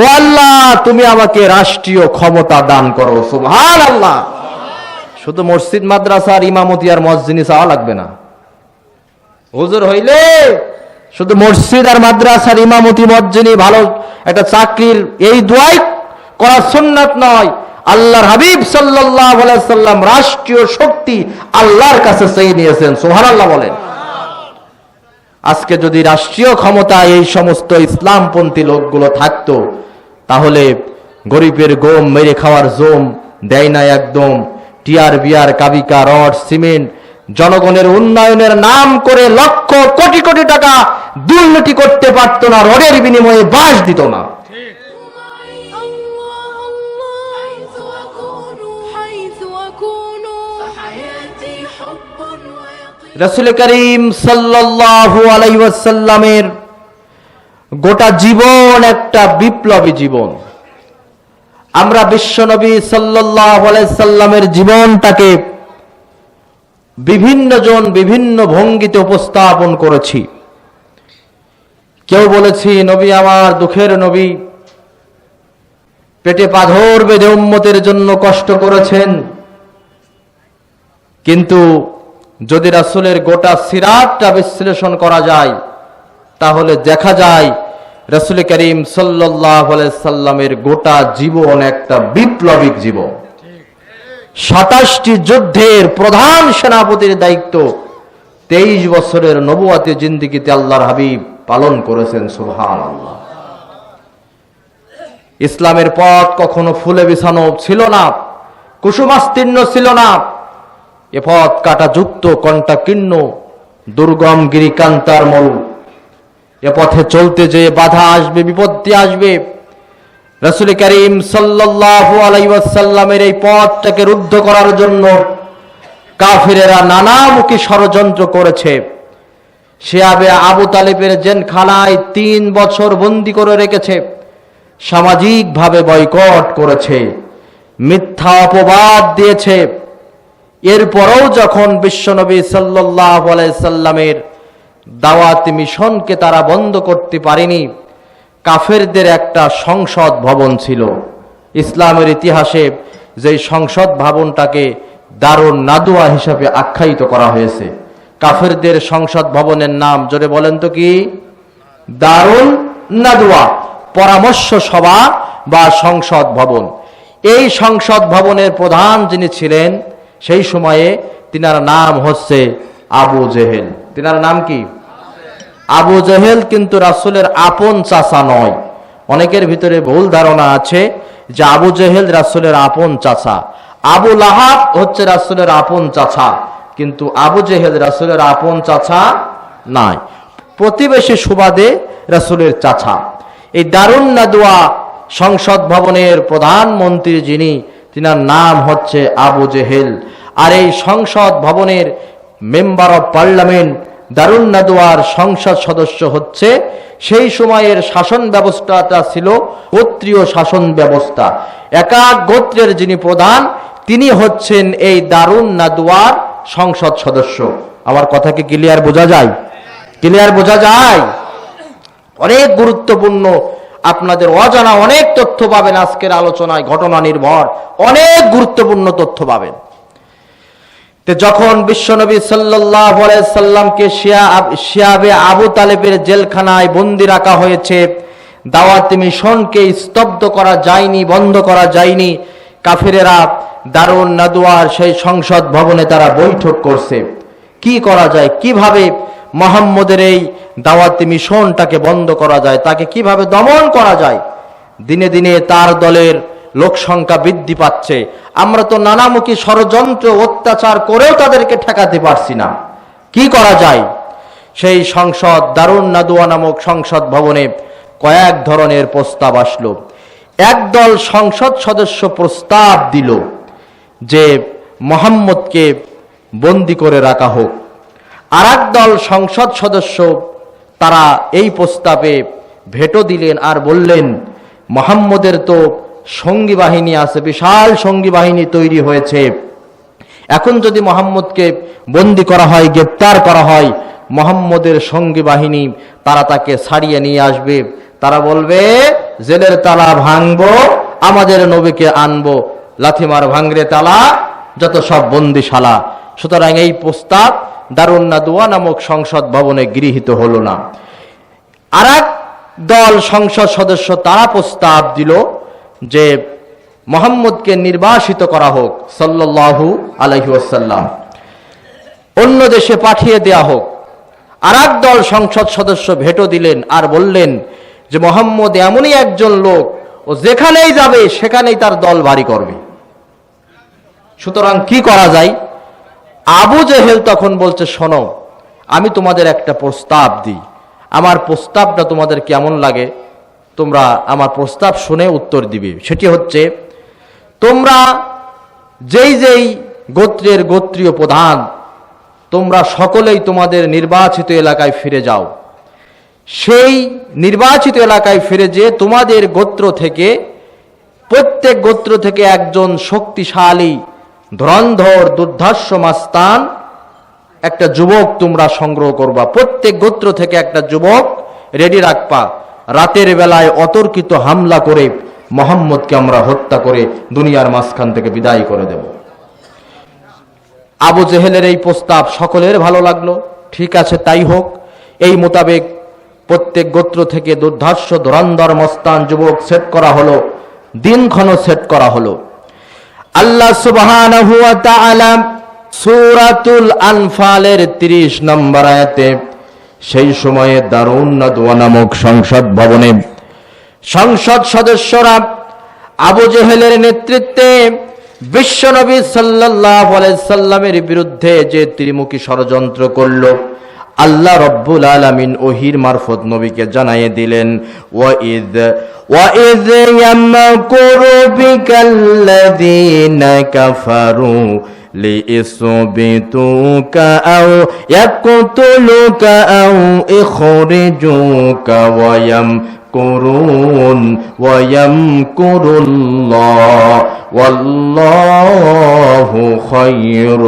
ও আল্লাহ, তুমি আমাকে রাষ্ট্রীয় ক্ষমতা দান করো। সুবহানাল্লাহ। শুধু মসজিদ মাদ্রাসার ইমামতি আর মসজিদে চাওয়া লাগবে না। হুজুর হইলে শুধু মসজিদ আর মাদ্রাসার ইমামতি, মসজিদে ভালো একটা চাকরির এই দোয়াই করা সুন্নাত নয়। আল্লাহর হাবিব আলাইহি সাল্লাম রাষ্ট্রীয় শক্তি আল্লাহর কাছে চেয়ে নিয়েছেন। সুবহানাল্লাহ বলেন। আজকে যদি রাষ্ট্রীয় ক্ষমতা এই সমস্ত ইসলামপন্থী লোকগুলো থাকত, তাহলে গরিবের গোম মেরে খাওয়ার জোম দেয় না একদম। টিয়ার বিয়ার, কাবিকা, রড, সিমেন্ট, জনগণের উন্নয়নের নাম করে লক্ষ কোটি কোটি টাকা দুর্নীতি করতে পারত না, রডের বিনিময়ে বাস দিত না। রসুল করিম সাল্লাল্লাহু আলাইহি ওয়াসাল্লামের গোটা জীবন একটা বিপ্লবী জীবন। আমরা বিশ্বনবী সাল্লাল্লাহু আলাইহি সাল্লামের জীবনটাকে বিভিন্ন জন বিভিন্ন ভঙ্গিতে উপস্থাপন করেছি। কেউ বলেছি, নবী আমার দুঃখের নবী, পেটে পাথর বেঁধে উম্মতের জন্য কষ্ট করেছেন। কিন্তু যদি রাসূলের গোটা সিরাতটা বিশ্লেষণ করা যায়, তাহলে দেখা যায় রসুল করিম সাল্লামের গোটা জীবন একটা বিপ্লবিক জীবন। সাতাশটি যুদ্ধের প্রধান সেনাপতির দায়িত্ব, তেইশ বছরের নবুয়াতে জিন্দিগিতে আল্লাহর হাবিব পালন করেছেন সুহান আল্লাহ ইসলামের পথ কখনো ফুলে বিছানো ছিল না, কুসুমাস্তীর্ণ ছিল না এ পথ কাটা যুক্ত কণ্টাকীর্ণ দুর্গম গিরিকান্তার মরু এ পথে চলতে যে বাধা আসবে, বিপত্তি আসবে। রসুল করিম সাল্লাল্লাহু আলাইহি ওয়াসাল্লামের এই পথটাকে রুদ্ধ করার জন্য কাফিরেরা নানামুখী ষড়যন্ত্র করেছে। সে আবে আবু তালেবের জেলখানায় তিন বছর বন্দি করে রেখেছে, সামাজিকভাবে বয়কট করেছে, মিথ্যা অপবাদ দিয়েছে। এরপরেও যখন বিশ্বনবী সাল্লাল্লাহু আলাইহি সাল্লামের দাওয়াত মিশনকে তারা বন্ধ করতে পারেনি, কাফেরদের একটা সংসদ ভবন ছিল। ইসলামের ইতিহাসে যে সংসদ ভবনটাকে দারুণ নাদুয়া হিসাবে আখ্যায়িত করা হয়েছে। কাফেরদের সংসদ ভবনের নাম জোরে বলেন তো কি? দারুণ নাদুয়া, পরামর্শ সভা বা সংসদ ভবন। এই সংসদ ভবনের প্রধান যিনি ছিলেন সেই সময়ে তিনার নাম হচ্ছে আবু জেহেল। তিনার নাম কি? আবু জেহেল কিন্তু রাসূলের আপন চাচা নয়। অনেকের ভিতরে ভুল ধারণা আছে যে আবু জেহেল রাসুলের আপন চাচা। আবু লাহাব হচ্ছে রাসূলের আপন চাচা, কিন্তু আবু জেহেল রাসূলের আপন চাচা নাই। প্রতিবেশী সুবাদে রাসূলের চাচা। এই দারুণ নাদুয়া সংসদ ভবনের প্রধানমন্ত্রী যিনি তিনার নাম হচ্ছে আবু জেহেল। আর এই সংসদ ভবনের মেম্বার অব পার্লামেন্ট দারুণ নাদুয়ার সংসদ সদস্য হচ্ছে। সেই সময়ের শাসন ব্যবস্থাটা ছিল গোত্রীয় শাসন ব্যবস্থা। একাক গোত্রের যিনি প্রধান, তিনি হচ্ছেন এই দারুণ নাদুয়ার সংসদ সদস্য। আমার কথা কি ক্লিয়ার বোঝা যায়? ক্লিয়ার বোঝা যায়? অনেক গুরুত্বপূর্ণ আপনাদের অজানা অনেক তথ্য পাবেন আজকের আলোচনায়, ঘটনা নির্ভর। অনেক গুরুত্বপূর্ণ তথ্য পাবেন। যখন বিশ্বনবী সাল্লাহ সাল্লামকে শিয়াবে আবু তালেবের জেলখানায় বন্দি রাখা হয়েছে, দাওয়াত মিশনকে স্তব্ধ করা যায়নি, বন্ধ করা যায়নি। কাফিরেরা দারুণ নাদুয়ার সেই সংসদ ভবনে তারা বৈঠক করছে। কি করা যায়? কীভাবে মোহাম্মদের এই দাওয়াতি মিশনটাকে বন্ধ করা যায়, তাকে কীভাবে দমন করা যায়? দিনে দিনে তার দলের লোক সংখ্যা বৃদ্ধি পাচ্ছে। আমরা তো নানামুখী ষড়যন্ত্র, অত্যাচার করেও তাদেরকে ঠেকাতে পারছি না। কি করা যায়? সেই সংসদ দারুণ নাদুয়া নামক সংসদ ভবনে কয়েক ধরনের প্রস্তাব আসলো। একদল সংসদ সদস্য প্রস্তাব দিল যে মোহাম্মদকে বন্দি করে রাখা হোক। আর দল সংসদ সদস্য তারা এই প্রস্তাবে ভেটো দিলেন আর বললেন, মোহাম্মদের তো সঙ্গী বাহিনী আছে, বিশাল সঙ্গী বাহিনী তৈরি হয়েছে। এখন যদি মোহাম্মদকে বন্দি করা হয়, গ্রেপ্তার করা হয়, মোহাম্মদের সঙ্গী বাহিনী তারা তাকে ছাড়িয়ে নিয়ে আসবে। তারা বলবে, জেলের তালা ভাঙবো, আমাদের নবীকে আনব লাথিমার ভাঙরে তালা, যত সব বন্দিশালা। সুতরাং এই প্রস্তাব দারুন্না দুয়া নামক সংসদ ভবনে গৃহীত হলো না। আর দল সংসদ সদস্য তারা প্রস্তাব দিল যে মোহাম্মদকে নির্বাসিত করা হোক, সাল্লাল্লাহু আলাইহি ওয়াসাল্লাম। অন্য দেশে পাঠিয়ে দেয়া হোক। আর দল সংসদ সদস্য ভেটো দিলেন আর বললেন যে মোহাম্মদ এমনই একজন লোক ও যেখানেই যাবে সেখানেই তার দল বাড়ি করবে। সুতরাং কি করা যায়? আবু জেহেল তখন বলছে, শোনো, আমি তোমাদের একটা প্রস্তাব দিই। আমার প্রস্তাবটা তোমাদের কেমন লাগে? তোমরা আমার প্রস্তাব শুনে উত্তর দিবে। সেটি হচ্ছে, তোমরা যেই যেই গোত্রের গোত্রীয় প্রধান, তোমরা সকলেই তোমাদের নির্বাচিত এলাকায় ফিরে যাও। সেই নির্বাচিত এলাকায় ফিরে যে তোমাদের গোত্র থেকে, প্রত্যেক গোত্র থেকে একজন শক্তিশালী ধরন্ধর দুর্ধর্ষ মাস্তান, একটা যুবক তোমরা সংগ্রহ করবা। প্রত্যেক গোত্র থেকে একটা যুবক রেডি রাখবা। রাতের বেলায় অতর্কিত হামলা করে মোহাম্মদকে আমরা হত্যা করে দুনিয়ার মাঝখান থেকে বিদায় করে দেব। আবু জেহেলের এই প্রস্তাব সকলের ভালো লাগল। ঠিক আছে, তাই হোক। এই মোতাবেক প্রত্যেক গোত্র থেকে দুর্ধর্ষ ধরন্দর মস্তান যুবক সেট করা হলো। দিনক্ষণ সেট করা হলো। আল্লাহ সুবহানাহু ওয়া তাআলা আনফালের 30 নম্বর আয়াতে, সেই সময়ে দারুণ নামক সংসদ ভবনে সংসদ সদস্যরা আবু জেহেলের নেতৃত্বে বিশ্বনবী আলাইহি সাল্লামের বিরুদ্ধে যে ত্রিমুখী ষড়যন্ত্র করল আল্লাহ রব্বুল আলামিন ওহির মারফত নবীকে জানাইয়ে দিলেন ওয়াইদ ওয়াইদ ইয়াম্মা কুরুবিকাল্লাযীনা কাফারু ليثبتوك أو يقتلوك أو يخرجوك ويمكرون ويمكر الله والله خير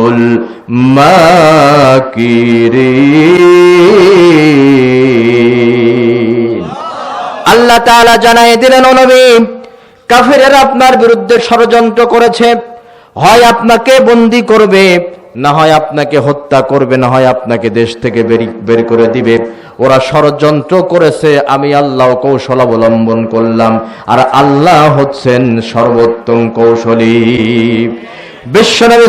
الماكرين আল্লাহ তাআলা জানাই দিলেন ও নবী কাফেরেরা আপনার বিরুদ্ধে ষড়যন্ত্র করেছে হয় আপনাকে বন্দি করবে, না হয় আপনাকে হত্যা করবে, না হয় আপনাকে দেশ থেকে বেরি করে দিবে। ওরা ষড়যন্ত্র করেছে, আমি আল্লাহ কৌশল অবলম্বন করলাম। আর আল্লাহ হচ্ছেন সর্বোত্তম কৌশলী। বিশ্বনবী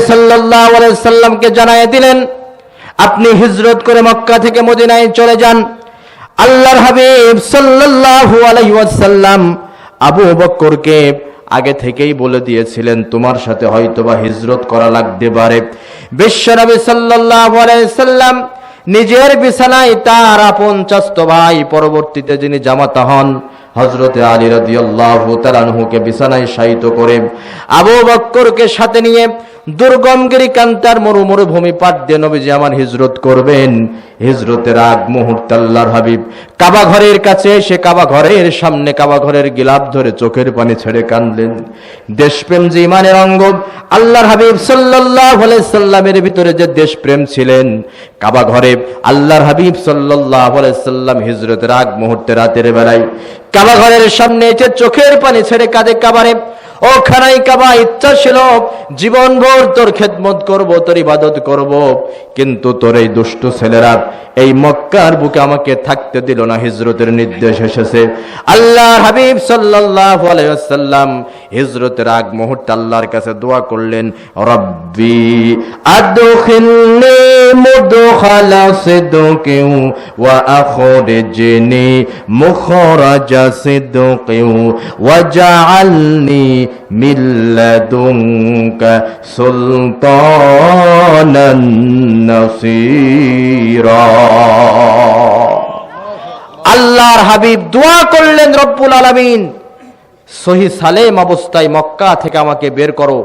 আলাইহি সাল্লামকে জানায় দিলেন, আপনি হিজরত করে মক্কা থেকে মদিনায় চলে যান। আল্লাহর হাবিব সাল্লাল্লাহু আলাইহি ওয়াসাল্লাম আবু বক্করকে আগে থেকেই বলে দিয়েছিলেন, তোমার সাথে হয়তোবা হিজরত করা লাগতে পারে। বিশ্বনবী সাল্লাল্লাহু আলাইহি সাল্লাম নিজের বিছানায় তার আপন চাস্ত ভাই, পরবর্তীতে যিনি জামাত হন হজরতে আলী রাদিয়াল্লাহু তাআলাহুকে বিছানায় শায়িত করে আবু বক্করকে সাথে নিয়ে দুর্গমগিরি কান্তার মরু মরুভূমি পাট দিয়ে নবীজি আমার হিজরত করবেন। হিজরতের আগ মুহূর্তে আল্লাহর হাবিব কাবা ঘরের কাছে এসে কাবা ঘরের সামনে কাবা ঘরের গিলাপ ধরে চোখের পানি ছেড়ে কানলেন দেশপ্রেম যে ইমানের অঙ্গ, আল্লাহর হাবিব আলাইহি সাল্লামের ভিতরে যে দেশপ্রেম ছিলেন, কাবা ঘরে আল্লাহর হাবিব আলাইহি সাল্লাম হিজরতের আগ মুহূর্তে রাতের বেলায় কাবা ঘরের সামনে এসে চোখের পানি ছেড়ে কাঁদে কাবারে। ও কাবা ইচ্ছা ছিল। জীবনভর তোর খেদমত করব তোর ইবাদত করব। কিন্তু তোর এই দুষ্ট ছেলেরা এই মক্কার বুকে আমাকে থাকতে দিল না, হিজরতের নির্দেশ এসেছে। আল্লাহ হাবিব আলাইহি হিজরতের আগ মুহূর্তে আল্লাহর কাছে দোয়া করলেন, রব্বি আদখিলনি মুদখালা সিদকিন ওয়া আখরিজনি মুখরাজা লাদুনকা সুলতানান নাসীরা। আল্লাহর হাবিব দোয়া করলেন, রব্বুল আলামিন, সহি সালেম অবস্থায় মক্কা থেকে আমাকে বের করো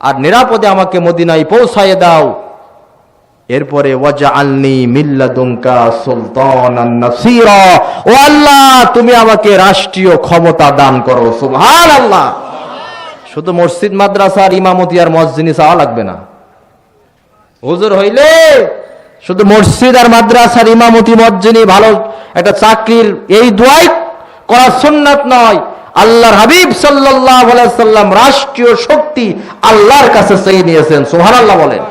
আর নিরাপদে আমাকে মদিনায় পৌঁছায় দাও। এরপরে মিল্লাদুঙ্কা ও আল্লাহ, তুমি আমাকে রাষ্ট্রীয় ক্ষমতা দান করো, সুবহানাল্লাহ। শুধু মসজিদ মাদ্রাসার ইমামতি আর মসজিদ চাওয়া লাগবে না। হুজুর হইলে শুধু মসজিদ আর মাদ্রাসার ইমামতি মজ্জিনী ভালো একটা চাকরির এই দোয়াই করা সুন্নাত নয়। আল্লাহর হাবিব সাল্লাম রাষ্ট্রীয় শক্তি আল্লাহর কাছে চেয়ে নিয়েছেন, সুবহানাল্লাহ বলেন।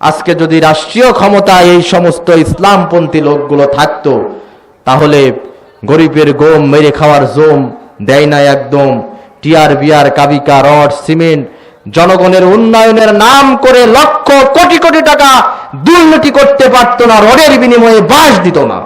আজকে যদি রাষ্ট্রীয় ক্ষমতা এই সমস্ত ইসলামপন্থী লোকগুলো থাকতো, তাহলে গরিবের গোম মেরে খাওয়ার জোম দেয় না একদম। টিয়ার বিয়ার কাবিকা রড, সিমেন্ট, জনগণের উন্নয়নের নাম করে লক্ষ কোটি কোটি টাকা দুর্নীতি করতে পারত না, রডের বিনিময়ে বাস দিত না।